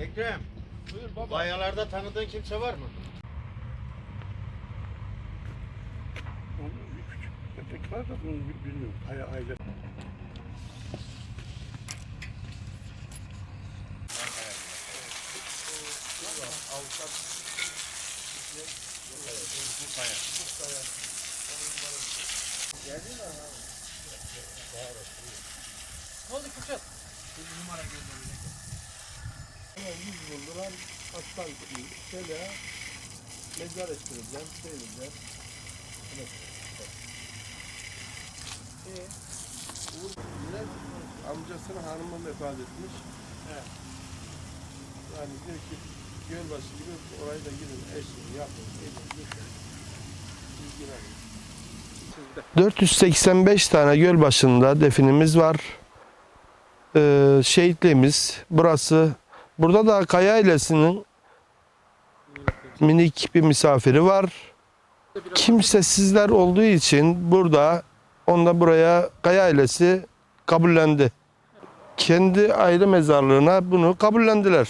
Ekrem, Buyur baba. bayalarda tanıdığın kimse var mı? Onun bir küçük köpek var da bunu bi- bilmiyorum. Aya aile. Ne oldu Kürşat? Bir numara gönderecek. Yüz buldular. Aslan şöyle mezar ettireceğim. Şey edeceğim. Uğur amcasının hanımı vefat etmiş. Yani diyor ki Gölbaşı gibi orayı da gidin eşin yapın. Edin, gidin. İlgilenin. Sizde. 485 tane göl başında definimiz var. Ee, şehitliğimiz burası. Burada da Kaya ailesinin minik bir misafiri var. Kimsesizler olduğu için burada onda buraya Kaya ailesi kabullendi. Kendi aile mezarlığına bunu kabullendiler.